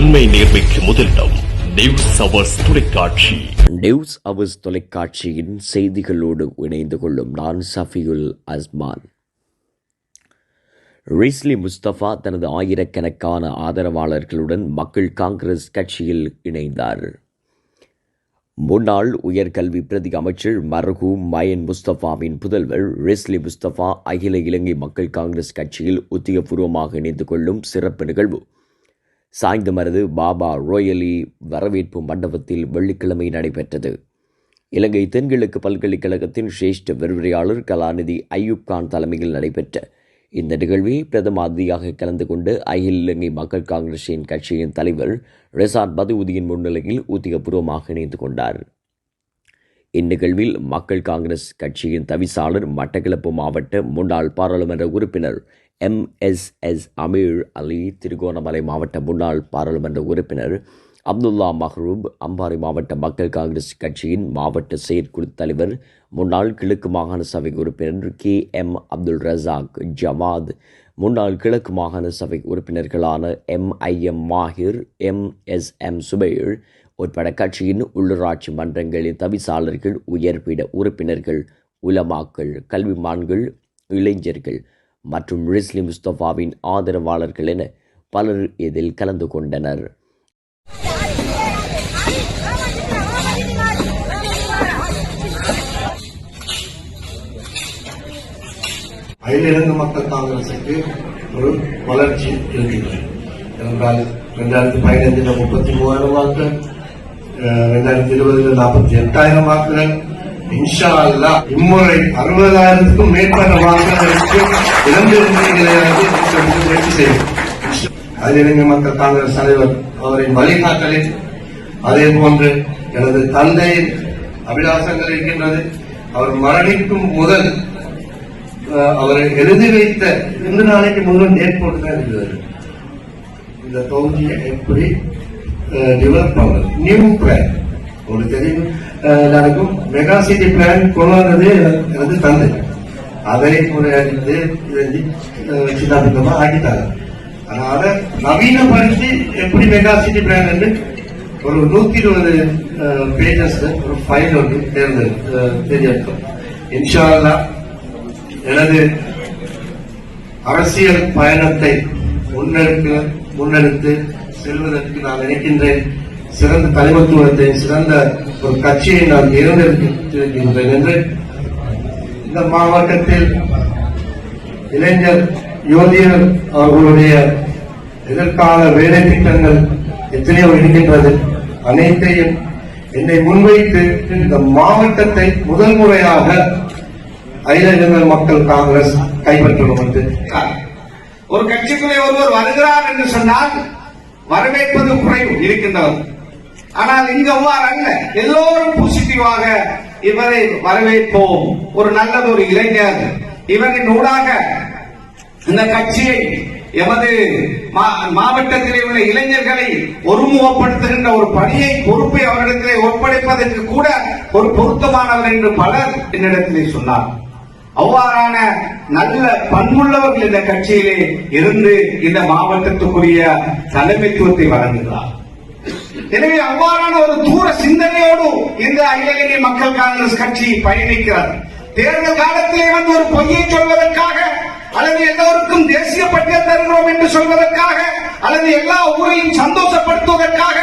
முதலிடம் news hours தொலைக்காட்சி. News hours தொலைக்காட்சியின் செய்திகளோடு இணைந்து கொள்ளும் நான் சஃபியுல் அஸ்மான். ரிஸ்லி முஸ்தபா தனது ஆயிரக்கணக்கான ஆதரவாளர்களுடன் மக்கள் காங்கிரஸ் கட்சியில் இணைந்தார். முன்னாள் உயர்கல்வி பிரதி அமைச்சர் மர்ஹூம் மயன் முஸ்தபாவின் புதல்வர் ரிஸ்லி முஸ்தபா அகில இலங்கை மக்கள் காங்கிரஸ் கட்சியில் உத்தியபூர்வமாக இணைந்து கொள்ளும் சிறப்பு நிகழ்வு. சாய்ந்தமரது பாபா ரோயலி வரவேற்பு மண்டபத்தில் வெள்ளிக்கிழமை நடைபெற்றது. இலங்கை தென்கிழக்கு பல்கலைக்கழகத்தின் சிரேஷ்ட விரிவுரையாளர் கலாநிதி அய்யூப் கான் தலைமையில் நடைபெற்ற இந்த நிகழ்வில் பிரதம அதிதியாக கலந்து கொண்டு அகில இலங்கை மக்கள் காங்கிரஸின் கட்சியின் தலைவர் ரெசாட் பதுவுதியின் முன்னிலையில் உத்தியோகபூர்வமாக இணைந்து கொண்டார். இந்நிகழ்வில் மக்கள் காங்கிரஸ் கட்சியின் தவிசாளர் மட்டக்களப்பு மாவட்ட முன்னாள் பாராளுமன்ற உறுப்பினர் எம்எஸ்எஸ் அமீர் அலி திருகோணமலை மாவட்ட முன்னாள் பாராளுமன்ற உறுப்பினர் அப்துல்லா மஹ்ரூப் அம்பாறை மாவட்ட மக்கள் காங்கிரஸ் கட்சியின் மாவட்ட செயற்குழு தலைவர் முன்னாள் கிழக்கு மாகாண சபை உறுப்பினர் கே எம் அப்துல் ரசாக் ஜவாத் முன்னாள் கிழக்கு மாகாண சபை உறுப்பினர்களான M I M Mahir M S M Subair உட்பட கட்சியின் உள்ளூராட்சி மன்றங்களின் தவிசாளர்கள் உயர்பீட உறுப்பினர்கள் உலமாக்கள் கல்விமான்கள் இளைஞர்கள் மற்றும் ரிஸ்லி முஸ்தபாவின் ஆதரவாளர்கள் என பலர் இதில் கலந்து கொண்டனர். அகில மக்கள் காங்கிரசுக்கு ஒரு வளர்ச்சி இருக்கின்றது. என்றால் ரெண்டாயிரத்தி பதினைஞ்சில் முப்பத்தி மூவாயிரம் வாக்குகள் அஹ், ரெண்டாயிரத்தி இருபதுல நாற்பத்தி எட்டாயிரம் வாக்குகள் இன்ஷா அல்லா இம்முறை அறுபதாயிரத்துக்கும் மேற்பட்ட வாக்குகளுக்கு இரண்டு முயற்சி செய்யும் அகில மக்கள் காங்கிரஸ் தலைவர் அவரின் வழிகாட்டலில் அதே போன்று எனது தந்தையின் அபிலாசங்கள் இருக்கின்றது. அவர் மரணிக்கும் முதல் அஹ் அவரை எழுதி வைத்த ரெண்டு நாளைக்கு முதல் டேட் போட்டு தான் இருக்கிறாரு. இந்த தொகுதியை எப்படி டெவலப் பண்ணுறது நியூ பிளான் உங்களுக்கு தெரியும். எல்லாருக்கும் மெகா சிட்டி பிளான் கொண்டு வந்தது எனக்கு எனது தந்தை அதை முறையடித்து சின்னாபின்னமா ஆக்கிட்டாங்க ஆனா அதை நவீனப்படுத்தி எப்படி மெகா சிட்டி பிளான் என்று ஒரு நூத்தி இருபது பேஜஸ் ஒரு ஃபைல் ஒன்று தேர்ந்து தேர்ந்தெடுத்தோம். இன்ஷால்லா எனது அரசியல் பயணத்தை முன்னெடுக்க முன்னெடுத்து செல்வதற்கு நான் நினைக்கின்றேன். சிறந்த தலைமைத்துவத்தை சிறந்த ஒரு கட்சியை நான் தேர்ந்தெடுத்திருக்கின்றேன் என்று இந்த மாவட்டத்தில் இளைஞர் யோதியர் அவர்களுடைய எதிர்கால வேலை திட்டங்கள் எத்தனையோ இருக்கின்றது. அனைத்தையும் என்னை முன்வைத்து இந்த மாவட்டத்தை முதல் முறையாக அகில இலங்கை மக்கள் காங்கிரஸ் கைப்பற்றணும் என்று. ஒரு கட்சிக்குள்ளே ஒருவர் வருகிறார் என்று சொன்னால் வரவேற்பது குறைவு இருக்கின்றவர் ஆனால் இங்க அவ்வாறு அல்ல. எல்லோரும் பாசிட்டிவாக இவரை வரவேற்போம். ஒரு நல்லது ஒரு இளைஞர். இவரின் ஊடாக இந்த கட்சியை எமது மாவட்டத்திலே உள்ள இளைஞர்களை ஒருமுகப்படுத்துகின்ற ஒரு பணியை பொறுப்பை அவரிடத்திலே ஒப்படைப்பதற்கு கூட ஒரு பொருத்தமானவர் என்று பலர் என்னிடத்திலே சொன்னார். அவ்வாறான நல்ல பண்புள்ளவர்கள் இந்த கட்சியிலே இருந்து இந்த மாவட்டத்துக்குரிய தலைமைத்துவத்தை வழங்குகிறார். எனவே அவ்வாறான ஒரு தூர சிந்தனையோடு இந்த அகில மக்கள் காங்கிரஸ் கட்சி பயணிக்கிறது தேர்தல் காலத்திலே வந்து ஒரு பொய்யை சொல்வதற்காக அல்லது எல்லோருக்கும் தேசிய பட்டியல் தருகிறோம் என்று சொல்வதற்காக அல்லது எல்லா ஊரையும் சந்தோஷப்படுத்துவதற்காக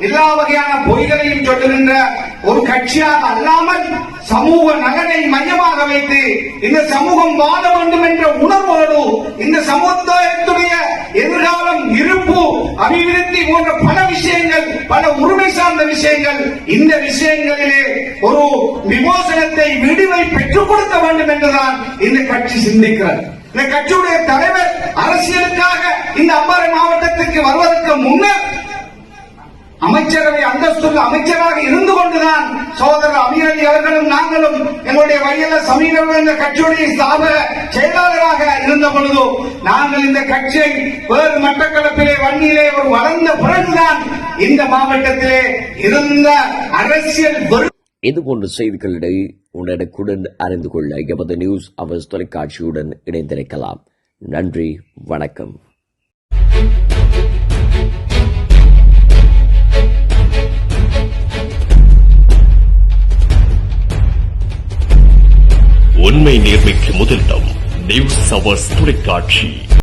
எல்லா வகையான பொய்களையும் சொல்லுகின்ற ஒரு கட்சியாக அல்லாமல் சமூக நலனை மையமாக வைத்து இந்த சமூகம் வாழ வேண்டும் என்ற உணர்வோடு இந்த சமூகத்தை அபிவிருத்தி போன்ற பல விஷயங்கள் பல உரிமை சார்ந்த விஷயங்கள் இந்த விஷயங்களிலே ஒரு விமோசனத்தை விடுவை பெற்றுக் கொடுக்க வேண்டும் என்றுதான் இந்த கட்சி சிந்திக்கிறது. இந்த கட்சியுடைய தலைவர் அரசியலுக்காக இந்த அம்பாறை மாவட்டத்திற்கு வருவதற்கு முன்னர் அமைச்சரவை அந்தஸ்துள்ள அமைச்சராக இருந்து கொண்டுதான் சோதரர் அமீரலி அவர்களும் நாங்களும் எங்களுடைய வயல சமீபம் என்ற கட்சியுடைய ஸ்தாப செயலாளராக இருந்த பொழுது நாங்கள் இந்த கட்சியை வேறு மட்டக்களப்பிலே வன்னியிலே ஒரு வளர்ந்த பிறகுதான் இந்த மாவட்டத்திலே இருந்த அரசியல் இது போன்ற செய்திகளை உடனுக்குடன் அறிந்து கொள்ள எமது நியூஸ் அவர்ஸ் தொலைக்காட்சியுடன் இணைந்திருக்கலாம். நன்றி வணக்கம். உண்மை நேர்மைக்கு முதலிடம் நியூஸ் அவர்ஸ் தொலைக்காட்சி.